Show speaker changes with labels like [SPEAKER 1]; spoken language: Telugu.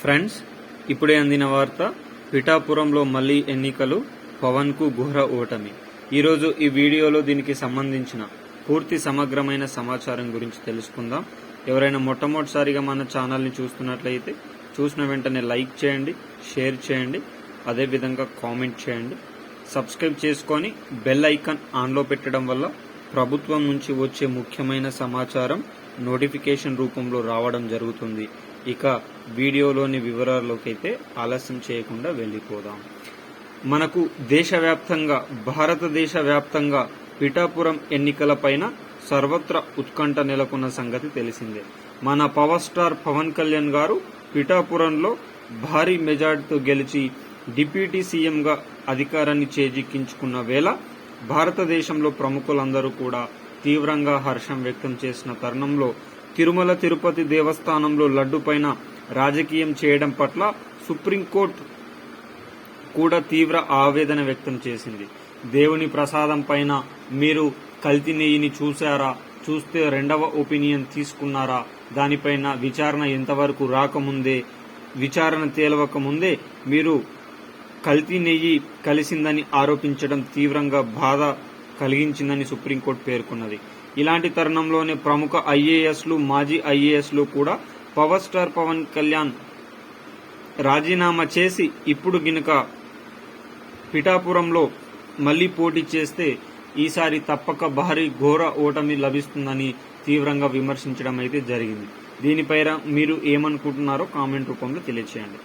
[SPEAKER 1] ఫ్రెండ్స్ ఇప్పుడే అందిన వార్త పిఠాపురంలో మళ్ళీ ఎన్నికలు పవన్కు ఘోర ఓటమి ఈరోజు ఈ వీడియోలో దీనికి సంబంధించిన పూర్తి సమగ్రమైన సమాచారం గురించి తెలుసుకుందాం. ఎవరైనా మొట్టమొదటిసారిగా మన ఛానల్ని చూస్తున్నట్లయితే చూసిన వెంటనే లైక్ చేయండి షేర్ చేయండి అదేవిధంగా కామెంట్ చేయండి. సబ్స్క్రైబ్ చేసుకొని బెల్ ఐకాన్ ఆన్లో పెట్టడం వల్ల ప్రభుత్వం నుంచి వచ్చే ముఖ్యమైన సమాచారం నోటిఫికేషన్ రూపంలో రావడం జరుగుతుంది. ఇక వీడియోలోని వివరాల్లోకి అయితే ఆలస్యం చేయకుండా వెళ్ళిపోదాం. మనకు దేశవ్యాప్తంగా భారతదేశ వ్యాప్తంగా పిఠాపురం ఎన్నికలపైన సర్వత్ర ఉత్కంఠ నెలకొన్న సంగతి తెలిసిందే. మన పవర్ స్టార్ పవన్ కళ్యాణ్ గారు పిఠాపురంలో భారీ మెజార్టీతో గెలిచి డిప్యూటీ సీఎంగా అధికారాన్ని చేజిక్కించుకున్న వేళ భారతదేశంలో ప్రముఖులందరూ కూడా తీవ్రంగా హర్షం వ్యక్తం చేసిన తరుణంలో తిరుమల తిరుపతి దేవస్థానంలో లడ్డు పైన రాజకీయం చేయడం పట్ల సుప్రీంకోర్టు కూడా తీవ్ర ఆవేదన వ్యక్తం చేసింది. దేవుని ప్రసాదం పైన మీరు కల్తీ నెయ్యిని చూశారా? చూస్తే రెండవ ఒపీనియన్ తీసుకున్నారా? దానిపైన విచారణ ఎంతవరకు రాకముందే విచారణ తేలవక ముందే మీరు కల్తీ నెయ్యి కలిసిందని ఆరోపించడం తీవ్రంగా బాధ కలిగించిందని సుప్రీంకోర్టు పేర్కొన్నది. ఇలాంటి తరుణంలోనే ప్రముఖ ఐఏఎస్లు మాజీ ఐఏఎస్లు కూడా పవర్ స్టార్ పవన్ కళ్యాణ్ రాజీనామా చేసి ఇప్పుడు గినక పిఠాపురంలో మళ్ళీ పోటీ చేస్తే ఈసారి తప్పక భారీ ఘోర ఓటమి లభిస్తుందని తీవ్రంగా విమర్శించడం అయితే జరిగింది. దీనిపైన మీరు ఏమనుకుంటున్నారో కామెంట్ రూపంలో తెలియచేయండి.